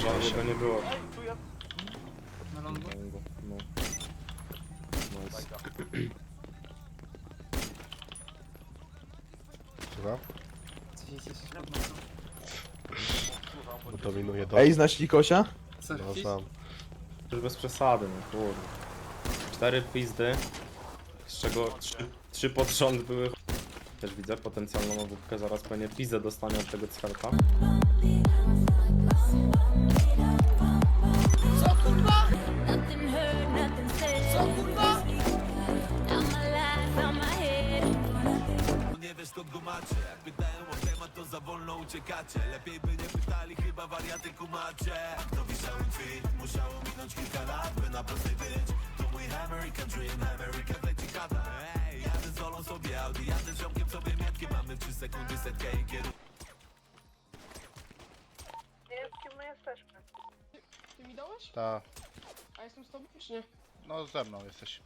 żadnego się. nie było. Na longu. No. Nice. Słucham? Pod mocą. Bo dominuje do... Ej, znasz Likosia? No Surfis? znam. Już bez przesady, no kurde. Cztery pizdy, z czego trzy, trzy pod rząd były Też widzę potencjalną łobówkę, zaraz pewnie pizdę dostanie od tego cwerka. Skąd go macie Jak pytają o temat to za wolno uciekacie Lepiej by nie pytali chyba wariaty kumacie To wisiały tweet Musiało minąć kilka lat by na prostej być To mój American dream America leci kata Ej, jadę solą sobie Audi Jadę z ziomkiem sobie mietki Mamy w 3 sekundy setkę i kierunek Nie wiem, kim my jesteśmy. Ty mi dałeś? Ta, A jestem z tobą czy nie? no ze mną jesteś.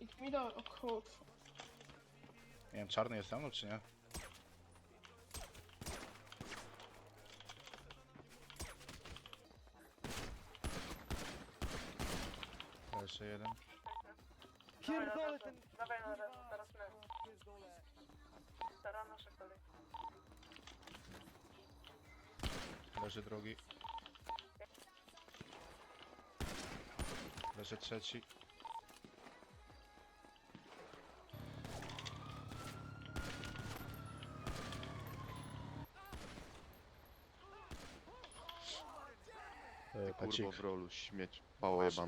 I ty mi dałeś, o kurwa. Nie wiem, czarny jest mną czy nie? To Jeszcze jeden. Pierdolę ten... Dawaj, no, teraz, teraz my. Teraz nasza kolej. Leży drugi. Leży trzeci. Kurwa Pacik. w rolu, śmieć, jebana.